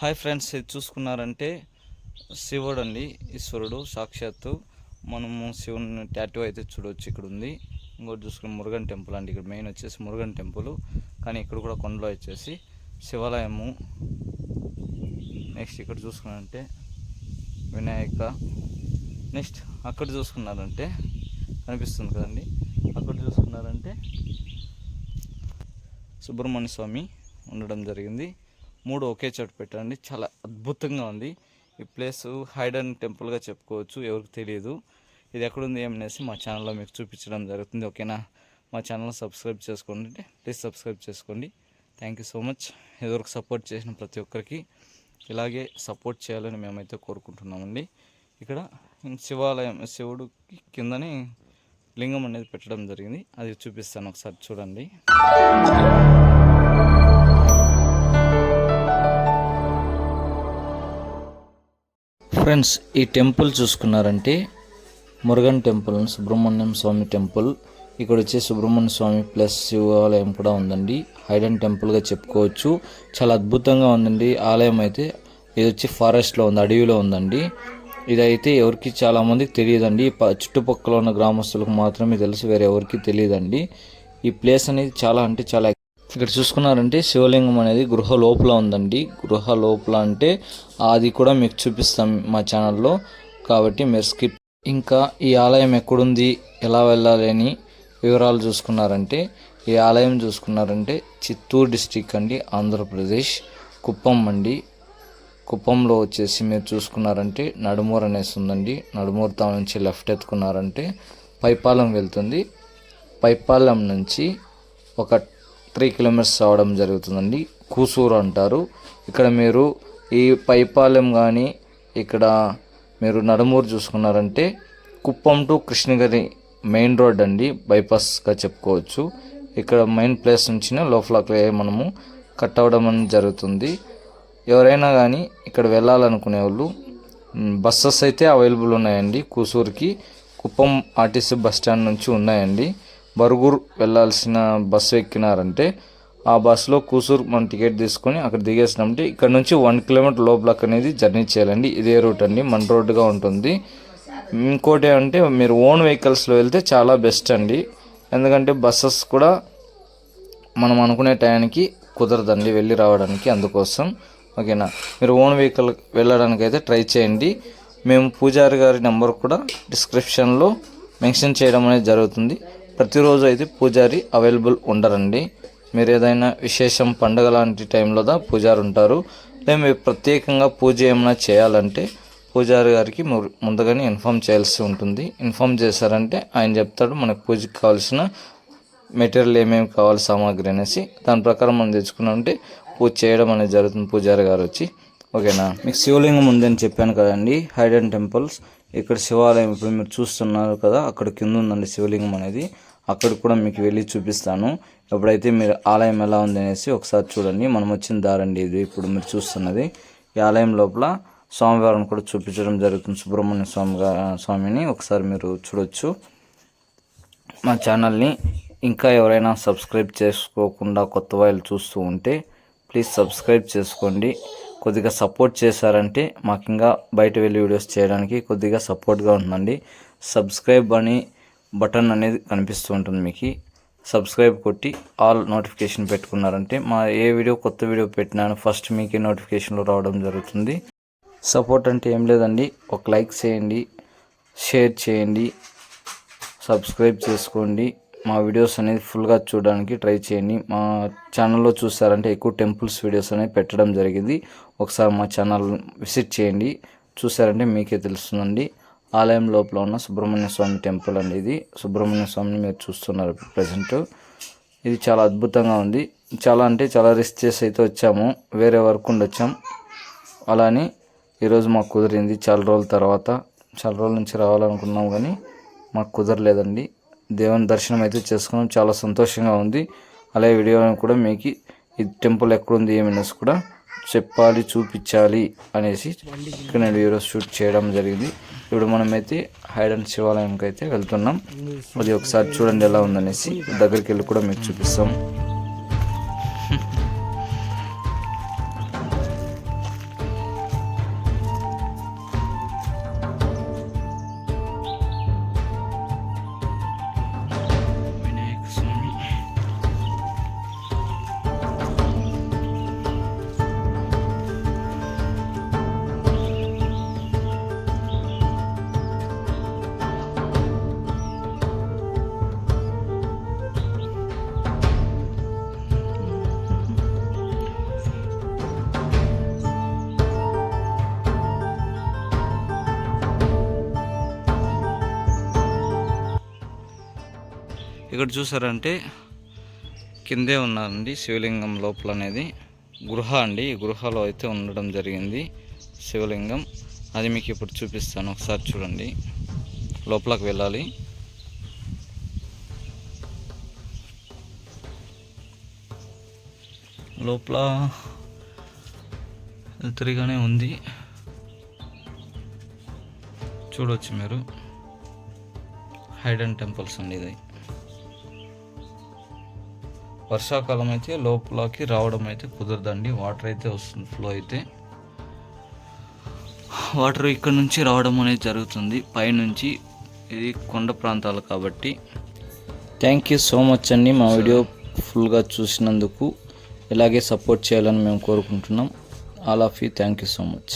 Hi friends ఇది చూసుకున్నారంటే శివుడు అండి ఈశ్వరుడు సాక్షాత్తు. మనము శివుని ట్యాటూ అయితే చూడవచ్చు ఇక్కడ ఉంది ఇంకోటి చూసుకుని మురుగన్ టెంపుల్ అండి ఇక్కడ మెయిన్ వచ్చేసి మురుగన్ టెంపుల్. కానీ ఇక్కడ కూడా కొండలో వచ్చేసి శివాలయము. నెక్స్ట్ ఇక్కడ చూసుకున్నారంటే వినాయక. నెక్స్ట్ అక్కడ చూసుకున్నారంటే కనిపిస్తుంది కదండి. అక్కడ చూసుకున్నారంటే సుబ్రహ్మణ్య స్వామి ఉండడం జరిగింది. మూడు ఒకే చోట పెట్టండి చాలా అద్భుతంగా ఉంది. ఈ ప్లేస్ హైడన్ టెంపుల్గా చెప్పుకోవచ్చు ఎవరికి తెలియదు. ఇది ఎక్కడుంది ఏమనేసి మా ఛానల్లో మీకు చూపించడం జరుగుతుంది. ఓకేనా? మా ఛానల్ సబ్స్క్రైబ్ చేసుకోండి. ప్లీజ్ సబ్స్క్రైబ్ చేసుకోండి. థ్యాంక్ యూ సో మచ్ ఇదివరకు సపోర్ట్ చేసిన ప్రతి ఒక్కరికి ఇలాగే సపోర్ట్ చేయాలని మేమైతే కోరుకుంటున్నామండి. ఇక్కడ శివాలయం శివుడికి కిందనే లింగం అనేది పెట్టడం జరిగింది. అది చూపిస్తాను ఒకసారి చూడండి. ఫ్రెండ్స్ ఈ టెంపుల్ చూసుకున్నారంటే మురుగన్ టెంపుల్ సుబ్రహ్మణ్యం స్వామి టెంపుల్. ఇక్కడ వచ్చే సుబ్రహ్మణ్య స్వామి ప్లస్ శివాలయం కూడా ఉందండి. హైడెన్ టెంపుల్గా చెప్పుకోవచ్చు. చాలా అద్భుతంగా ఉందండి. ఆలయం అయితే ఇది వచ్చి ఫారెస్ట్లో ఉంది అడవిలో ఉందండి. ఇదైతే ఎవరికి చాలామందికి తెలియదండి. చుట్టుపక్కల ఉన్న గ్రామస్తులకు మాత్రమే తెలుసు వేరే ఎవరికి తెలియదండి. ఈ ప్లేస్ అనేది చాలా అంటే చాలా ఇక్కడ చూసుకున్నారంటే శివలింగం అనేది గృహ లోపల ఉందండి. గృహ లోపల అంటే అది కూడా మీకు చూపిస్తాం మా ఛానల్లో. కాబట్టి మీరు స్కిప్ ఇంకా ఈ ఆలయం ఎక్కడుంది ఎలా వెళ్ళాలి అని వివరాలు చూసుకున్నారంటే ఈ ఆలయం చూసుకున్నారంటే చిత్తూరు డిస్టిక్ అండి ఆంధ్రప్రదేశ్. కుప్పం అండి. కుప్పంలో వచ్చేసి మీరు చూసుకున్నారంటే నడుమూరు అనేసి ఉందండి. నడుమూరు తమ నుంచి లెఫ్ట్ ఎత్తుకున్నారంటే పైపాలెం వెళ్తుంది. పైపాలెం నుంచి ఒక త్రీ కిలోమీటర్స్ అవడం జరుగుతుందండి. కూసూరు అంటారు. ఇక్కడ మీరు ఈ పైపాలెం కానీ ఇక్కడ మీరు Nadumuru చూసుకున్నారంటే Kuppam to Krishnagiri main road అండి. బైపాస్గా చెప్పుకోవచ్చు. ఇక్కడ మెయిన్ ప్లేస్ నుంచి లోపలకి మనము కట్ అవ్వడం అనేది జరుగుతుంది. ఎవరైనా కానీ ఇక్కడ వెళ్ళాలనుకునే వాళ్ళు బస్సెస్ అయితే అవైలబుల్ ఉన్నాయండి. కూసూరుకి కుప్పం ఆర్టీసీ బస్ స్టాండ్ నుంచి ఉన్నాయండి. బర్గూర్ వెళ్ళాల్సిన బస్సు ఎక్కినారంటే ఆ బస్సులో కూసూరు మనం టికెట్ తీసుకొని అక్కడ దిగేసినామంటే ఇక్కడ నుంచి వన్ కిలోమీటర్ లోపలకు అనేది జర్నీ చేయాలండి. ఇదే రూట్ అండి. మన రోడ్డుగా ఉంటుంది. ఇంకోటి అంటే మీరు ఓన్ వెహికల్స్లో వెళ్తే చాలా బెస్ట్ అండి. ఎందుకంటే బస్సెస్ కూడా మనం అనుకునే టయానికి కుదరదండి వెళ్ళి రావడానికి అందుకోసం. ఓకేనా? మీరు ఓన్ వెహికల్ వెళ్ళడానికి అయితే ట్రై చేయండి. మేము పూజారి గారి నెంబర్ కూడా డిస్క్రిప్షన్లో మెన్షన్ చేయడం అనేది జరుగుతుంది. ప్రతిరోజు అయితే పూజారి అవైలబుల్ ఉండరండి. మీరు ఏదైనా విశేషం పండగ లాంటి టైంలో దా పూజారి ఉంటారు లేదా మీరు ప్రత్యేకంగా పూజ ఏమైనా చేయాలంటే పూజారి గారికి ముందుగానే ఇన్ఫామ్ చేయాల్సి ఉంటుంది. ఇన్ఫామ్ చేశారంటే ఆయన చెప్తాడు మనకు పూజకి కావాల్సిన మెటీరియల్ ఏమేమి కావాలి సామాగ్రి అనేసి. దాని ప్రకారం మనం తెచ్చుకున్నామంటే పూజ చేయడం అనేది జరుగుతుంది పూజారి గారు వచ్చి. ఓకేనా? మీకు శివలింగం ఉందని చెప్పాను కదండి. Hidden temples. ఇక్కడ శివాలయం ఇప్పుడు మీరు చూస్తున్నారు కదా అక్కడ కింద ఉందండి శివలింగం అనేది. అక్కడ కూడా మీకు వెళ్ళి చూపిస్తాను. ఎప్పుడైతే మీరు ఆలయం ఎలా ఉంది అనేసి ఒకసారి చూడండి. మనం వచ్చిన దారండి ఇది. ఇప్పుడు మీరు చూస్తున్నది. ఈ ఆలయం లోపల స్వామివారిని కూడా చూపించడం జరుగుతుంది. సుబ్రహ్మణ్య స్వామి స్వామిని ఒకసారి మీరు చూడొచ్చు. మా ఛానల్ని ఇంకా ఎవరైనా సబ్స్క్రైబ్ చేసుకోకుండా కొత్త వాళ్ళు చూస్తూ ఉంటే ప్లీజ్ సబ్స్క్రైబ్ చేసుకోండి. కొద్దిగా సపోర్ట్ చేశారంటే మాకు ఇంకా బయట వెళ్ళి వీడియోస్ చేయడానికి కొద్దిగా సపోర్ట్గా ఉందండి. సబ్స్క్రైబ్ అని బటన్ అనేది కనిపిస్తూ ఉంటుంది మీకు. సబ్స్క్రైబ్ కొట్టి ఆల్ నోటిఫికేషన్ పెట్టుకున్నారంటే మా ఏ వీడియో కొత్త వీడియో పెట్టినాను ఫస్ట్ మీకే నోటిఫికేషన్లో రావడం జరుగుతుంది. సపోర్ట్ అంటే ఏం లేదండి. ఒక లైక్ చేయండి షేర్ చేయండి సబ్స్క్రైబ్ చేసుకోండి. మా వీడియోస్ అనేది ఫుల్గా చూడడానికి ట్రై చేయండి. మా ఛానల్లో చూసారంటే ఎక్కువ టెంపుల్స్ వీడియోస్ అనేవి పెట్టడం జరిగింది. ఒకసారి మా ఛానల్ విజిట్ చేయండి. చూసారంటే మీకే తెలుస్తుందండి. ఆలయం లోపల ఉన్న సుబ్రహ్మణ్య స్వామి టెంపుల్ అండి ఇది. సుబ్రహ్మణ్య స్వామిని మీరు చూస్తున్నారు ప్రజెంట్ ఇది చాలా అద్భుతంగా ఉంది. చాలా అంటే చాలా రిస్క్ చేసి అయితే వచ్చాము. వేరే వర్క్ ఉండి వచ్చాం అలానే ఈరోజు మాకు కుదిరింది. చాలా రోజుల తర్వాత చాలా రోజుల నుంచి రావాలనుకున్నాం కానీ మాకు కుదరలేదండి. దేవుని దర్శనం అయితే చేసుకున్నాం. చాలా సంతోషంగా ఉంది. అలాగే వీడియో కూడా మీకు ఈ టెంపుల్ ఎక్కడుంది ఏమనేసి కూడా చెప్పాలి చూపించాలి అనేసి ఇక్కడ నేను ఈరోజు షూట్ చేయడం జరిగింది. ఇప్పుడు మనమైతే హైడన్ శివాలయంకి అయితే వెళ్తున్నాం. అది ఒకసారి చూడండి ఎలా ఉందనేసి దగ్గరికి వెళ్ళి కూడా మీకు చూపిస్తాం. ఇక్కడ చూసారంటే కిందే ఉన్నారండి శివలింగం లోపల అనేది గృహ అండి. ఈ గృహలో అయితే ఉండడం జరిగింది శివలింగం. అది మీకు ఇప్పుడు చూపిస్తాను. ఒకసారి చూడండి. లోపలకు వెళ్ళాలి. లోపల తిరిగానే ఉంది. చూడవచ్చు మీరు. హైడెన్ టెంపుల్స్ అండి ఇది. వర్షాకాలం అయితే లోపలకి రావడం అయితే కుదరదండి. వాటర్ అయితే వస్తుంది ఫ్లో అయితే. వాటర్ ఇక్కడ నుంచి రావడం అనేది జరుగుతుంది. పైనుంచి ఇది కొండ ప్రాంతాలు కాబట్టి. థ్యాంక్ యూ సో మచ్ అండి మా వీడియో ఫుల్గా చూసినందుకు. ఇలాగే సపోర్ట్ చేయాలని మేము కోరుకుంటున్నాం. All of you thank you so much